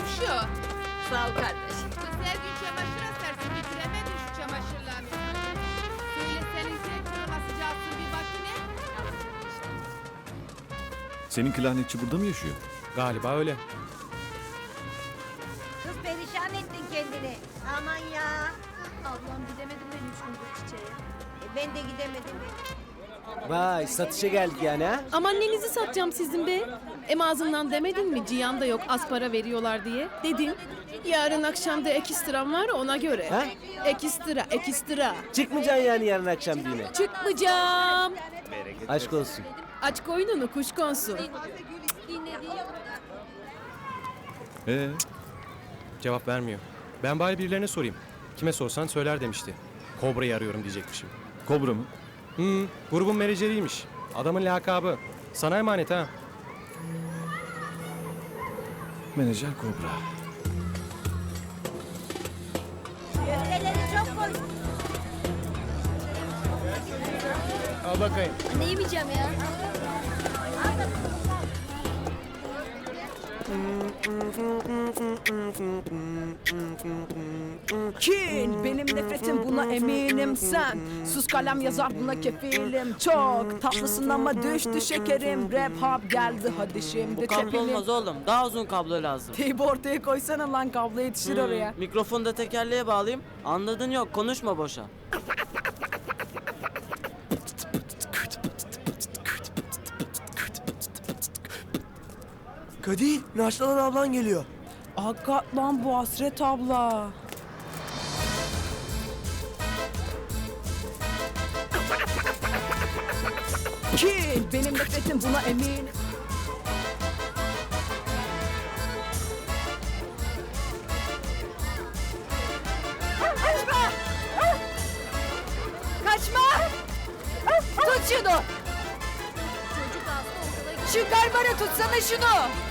Komşu. Sağ ol kardeşim. Kız her gün çamaşır asarsın bitiremedin şu çamaşırları. Söyle senin nasıl yapsın bir makine? Senin klarnetçi burada mı yaşıyor? Galiba öyle. Kız perişan ettin kendini. Aman ya. Ablam gidemedim ben üç gündür çiçeğe. E, ben de gidemedim. Vay satışa geldik yani ha? Aman nenizi satacağım sizin be? Em ağzından demedin mi Cihan da yok az para veriyorlar diye? Dedim. Yarın akşam da ekstram var ona göre. Ha? Ekstra, ekstra. Çıkmayacaksın yani yarın akşam düğüne. Çıkmayacağım. Aşk olsun. Aç koynunu kuş konsun. Ee, Cevap vermiyor. Ben bari birilerine sorayım. Kime sorsan söyler demişti. Kobra'yı arıyorum diyecekmişim. kobra mı? Hmm, grubun menajeriymiş. Adamın lakabı. Sana emanet ha. Menajer kobra. Köfteleri çok koy. Al bakayım. Ne yemeyeceğim ya? Kin benim nefretim buna eminim sen Sus kalem yazar buna kefilim Çok tatlısın ama düştü şekerim Rap hop geldi hadi şimdi Bu kablo çepelim olmaz oğlum. Daha uzun kablo lazım. Teybi ortaya koysana lan kablo yetişir Hmm, oraya Mikrofonu da tekerleğe bağlayayım. Anladın yok. Konuşma boşa. Kadir, Naşlanan ablan geliyor. Hakikat lan bu Hasret abla Kin benim nefretim buna eminim Kaçma! Kaçma! Tut şunu! Çocuk. Şu garbara tutsana şunu!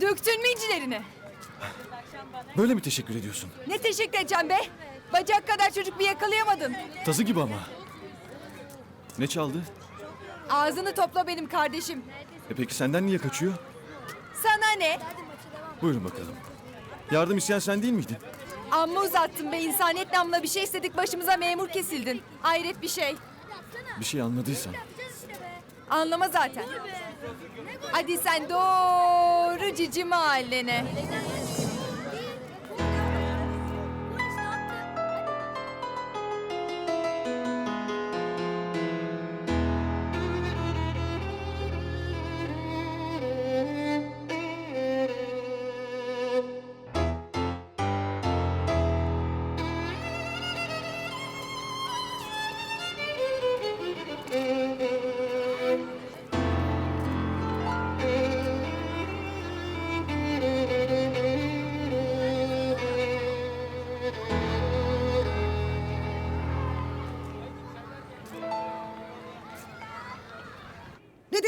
Döktün mü incilerini? Böyle mi teşekkür ediyorsun? Ne teşekkür edeceğim be? Bacak kadar çocuk bir yakalayamadın. Tazı gibi ama. Ne çaldı? Ağzını topla benim kardeşim. E peki senden niye kaçıyor? Sana ne? Buyurun bakalım. Yardım isteyen sen değil miydin? Amma uzattın be insaniyet namına bir şey istedik başımıza memur kesildin. Hayret bir şey. Bir şey anladıysan. Anlama zaten. Hadi sen doğru cici mahallene.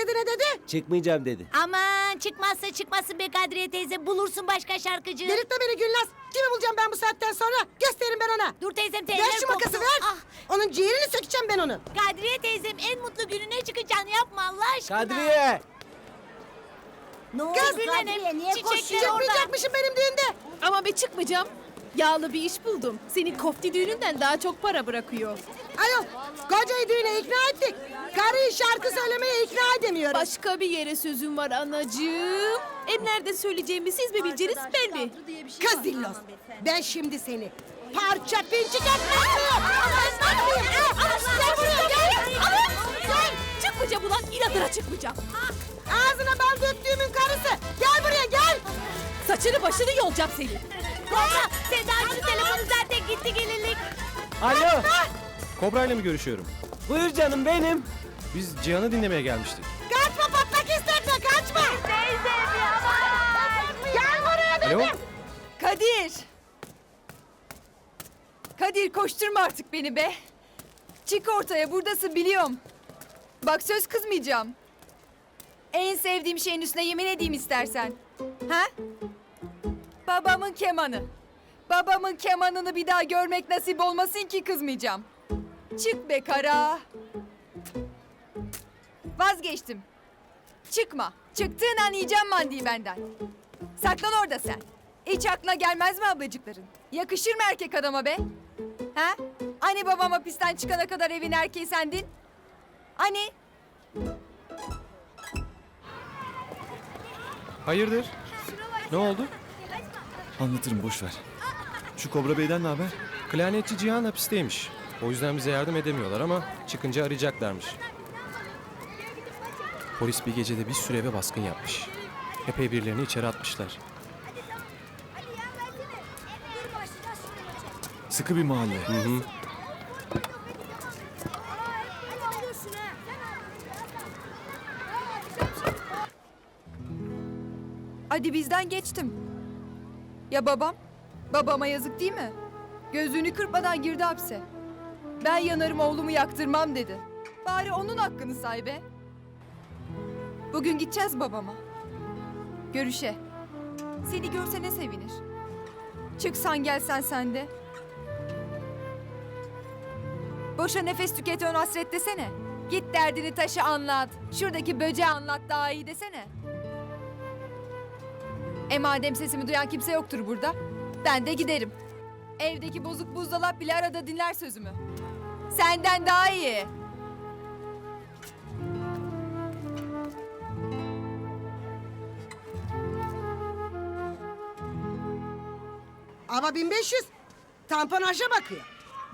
Dedi ne dedi? Çıkmayacağım dedi. Aman çıkmazsa çıkmasın be Kadriye teyze. Bulursun başka şarkıcı. Delirtme beni Gülnaz. Kimi bulacağım ben bu saatten sonra? Gösteririm ben ona. Dur teyzem teyzem. Ver şu makası ver. Ah Onun ciğerini sökeceğim ben onu. Kadriye teyzem en mutlu gününe çıkacaksın yapma Allah aşkına. Kadriye! Ne oldu Kız, Kadriye niye koşuyorsun orada? Çıkmayacakmışım benim düğünde. Ama bir çıkmayacağım. Yağlı bir iş buldum. Senin kofti düğününden daha çok para bırakıyor. Ayol kocayı düğüne ikna ettik. Karıyı şarkı söylemeye ikna edemiyoruz. Başka bir yere sözüm var anacığım. Em nerede söyleyeceğimi siz mi bileceğiniz ben mi? Kız dillos. Ben şimdi seni parça pinçik etmem. Gel. Gel. Dışarı çıkmayacağım. Ağzına bal döktüğümün karısı. Gel buraya gel. Saçını başını yolacağım senin. Kobra şu telefonu zaten gitti gelinlik. Alo. Kobra ile mi görüşüyorum? Buyur canım benim. Biz Cihan'ı dinlemeye gelmiştik. Kaçma patlak isterse kaçma. Gel buraya Alo? Kadir! Kadir koşturma artık beni be. Çık ortaya buradasın biliyorum. Bak söz kızmayacağım. En sevdiğim şeyin üstüne yemin edeyim istersen. Ha? Babamın kemanı. Babamın kemanını bir daha görmek nasip olmasın ki kızmayacağım. Çık be kara. Vazgeçtim. Çıkma. Çıktığın an yiyeceğim mandiyi benden. Saklan orada sen. Hiç aklına gelmez mi ablacıkların? Yakışır mı erkek adama be? Ha? Hani babam hapisten çıkana kadar evin erkeği sendin? Hani? Hayırdır? Ne oldu? Anlatırım boş ver. Şu Kobra Bey'den ne haber? Klarnetçi Cihan hapisteymiş. O yüzden bize yardım edemiyorlar ama çıkınca arayacaklarmış. Polis bir gecede bir sürü eve baskın yapmış. Epey birilerini içeri atmışlar. Sıkı bir mahalle. Hı hı. Hadi bizden geçtim. Ya babam? Babama yazık değil mi? Gözünü kırpmadan girdi hapse. Ben yanarım oğlumu yaktırmam dedi. Bari onun hakkını say be. Bugün gideceğiz babama. Görüşe. Seni görse ne sevinir. Çıksan gelsen sen de. Boşa nefes tüketiyorsun hasret desene. Git derdini taşı anlat. Şuradaki böceği anlat daha iyi desene. E madem sesimi duyan kimse yoktur burada, ben de giderim. Evdeki bozuk buzdolap bile arada dinler sözümü. Senden daha iyi. Ama 1500. Tampon aşa bakıyor.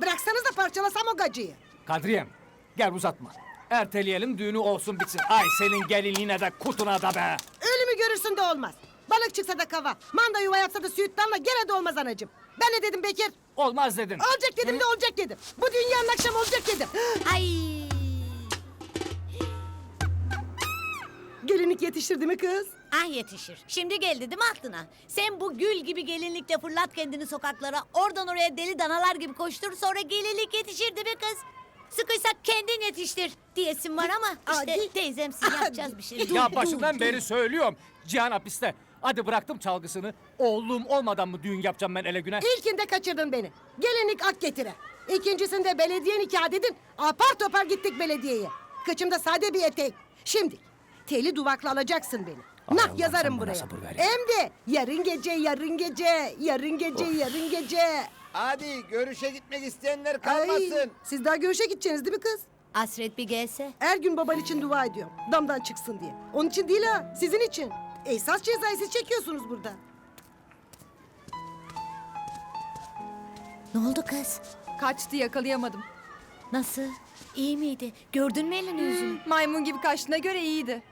Bıraksanız da parçalasam o gacıyı. Kadriyem gel uzatma. Erteleyelim düğünü olsun bitsin. Ay senin gelinliğine de kutuna da be. Ölümü görürsün de olmaz. Balık çıksa da kava. Manda yuva yapsa da süt damla gene de olmaz anacığım. Ben ne dedim Bekir? Olmaz dedin. Olacak dedim de olacak dedim. Bu dünyanın akşam olacak dedim. Ay. Gelinlik yetiştirdi mi kız? Ah yetişir. Şimdi geldi değil mi aklına? Sen bu gül gibi gelinlikle fırlat kendini sokaklara. Oradan oraya deli danalar gibi koştur. Sonra gelinlik yetişir değil mi kız? Sıkıysak kendin yetiştir diyesin var ama işte Hadi. teyzemsin yapacağız bir şey. Ya başından beri söylüyorum. Cihan hapiste. Hadi bıraktım çalgısını. Oğlum olmadan mı düğün yapacağım ben ele güne? İlkinde kaçırdın beni. Gelinlik ak getire. İkincisinde belediye nikah dedin. Apar topar gittik belediyeye. Kıçımda sade bir etek. Şimdi teli duvakla alacaksın beni. nah Allah'ım yazarım sen bana buraya. sabır ver ya. Hem de yarın gece, yarın gece, yarın gece, yarın gece. Hadi görüşe gitmek isteyenler Ay, siz daha görüşe gideceksiniz değil mi kız? Hasret bir gelse. Her gün baban için dua ediyorum. Damdan çıksın diye. Onun için değil ha, sizin için. Esas cezayı siz çekiyorsunuz burada. Ne oldu kız? Kaçtı yakalayamadım. Nasıl? İyi miydi? Gördün mü elini yüzünü? Maymun gibi kaçtığına göre iyiydi.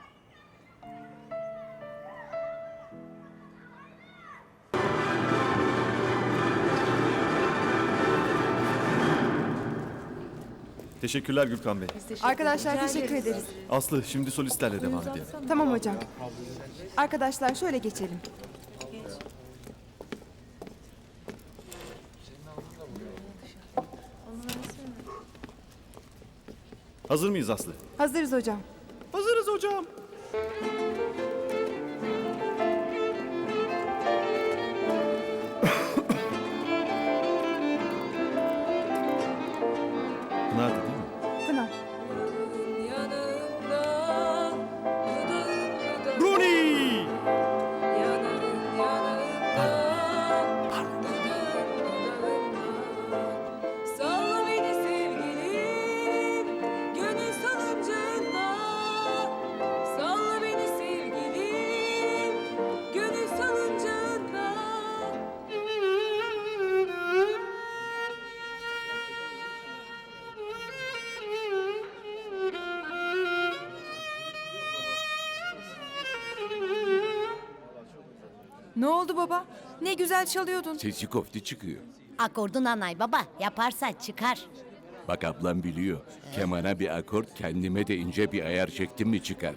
Teşekkürler Gürkan Bey. Arkadaşlar teşekkür ederiz. Aslı şimdi solistlerle devam edelim. Tamam hocam. Arkadaşlar şöyle geçelim. Hazır mıyız Aslı? Hazırız hocam. Hazırız hocam. Pınar'dı değil Ne oldu baba? Ne güzel çalıyordun. Sesi kofte çıkıyor. Akordun anay baba yaparsa çıkar. Bak ablam biliyor. Kemana bir akort kendime de ince bir ayar çektim mi çıkar.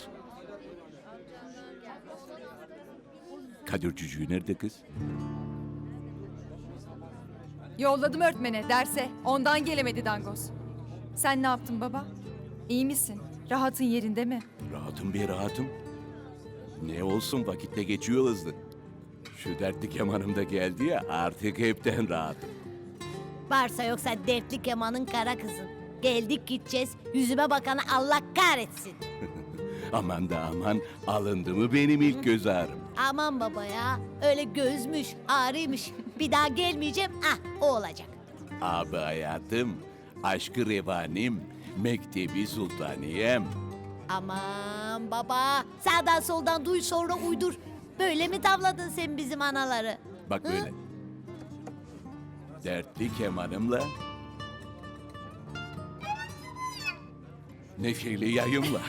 Kadir cücüğü nerede kız? Yolladım öğretmene derse. Ondan gelemedi dangoz. Sen ne yaptın baba? İyi misin? Rahatın yerinde mi? Rahatım bir rahatım. Ne olsun vakitte geçiyor hızlı. Şu dertli kemanım da geldi ya artık hepten rahatım. Varsa yoksa dertli kemanın kara kızın. Geldik gideceğiz yüzüme bakanı Allah kahretsin. Aman da aman alındı mı benim ilk göz ağrım. Aman baba ya öyle gözmüş ağrıymış. Bir daha gelmeyeceğim ah o olacak. Abi hayatım, aşkı revanim, mektebi sultaniyem. Aman baba sağdan soldan duy sonra uydur. Böyle mi tavladın sen bizim anaları? Bak böyle. Dertli kemanımla... Neşeli yayımla.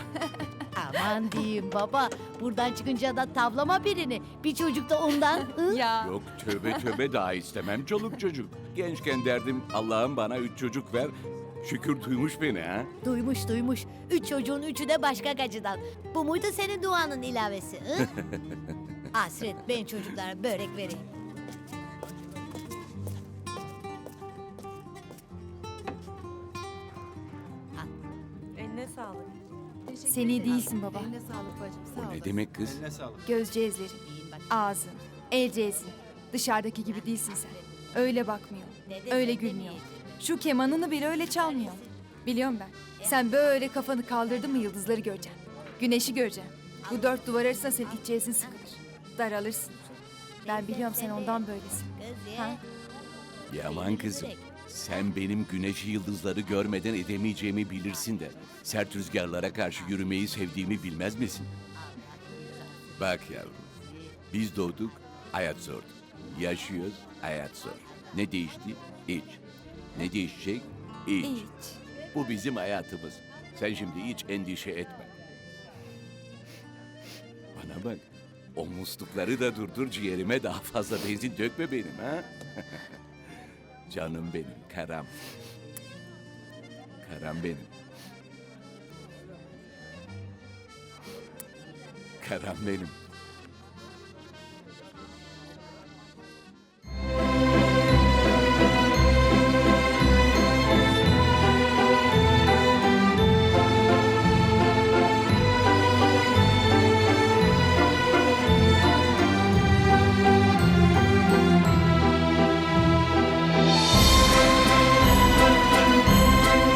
Aman diyeyim baba. Buradan çıkınca da tavlama birini. Bir çocuk da ondan. Hı? Ya. Yok tövbe tövbe daha istemem çoluk çocuk. Gençken derdim Allah'ım bana üç çocuk ver. Şükür duymuş beni ha. Duymuş duymuş. Üç çocuğun üçü de başka gacıdan. Bu muydu senin duanın ilavesi? Hı? Hasret ben çocuklara börek vereyim. Eline sağlık. Sen iyi değilsin baba. Eline sağlık bacım sağ ol. ne demek kız? Göz cezlerin, ağzın, el cezin. Dışarıdaki gibi değilsin sen. Öyle bakmıyor, öyle gülmüyor. Şu kemanını bile öyle çalmıyor. Biliyorum ben. Sen böyle kafanı kaldırdın mı yıldızları göreceksin. Güneşi göreceksin. Bu dört duvar arasında senin iç cezin sıkılır. Daralırsın. Ben biliyorum sen ondan böylesin. Ha? ya. Yaman kızım. Sen benim güneşi yıldızları görmeden edemeyeceğimi bilirsin de sert rüzgarlara karşı yürümeyi sevdiğimi bilmez misin? Bak yavrum, biz doğduk, hayat zordu. Yaşıyoruz, hayat zor. Ne değişti? Hiç. Ne değişecek? Hiç. Hiç. Bu bizim hayatımız. Sen şimdi hiç endişe etme. O muslukları da durdur ciğerime daha fazla benzin dökme benim ha. Canım benim, karam. Karam benim. Karam benim.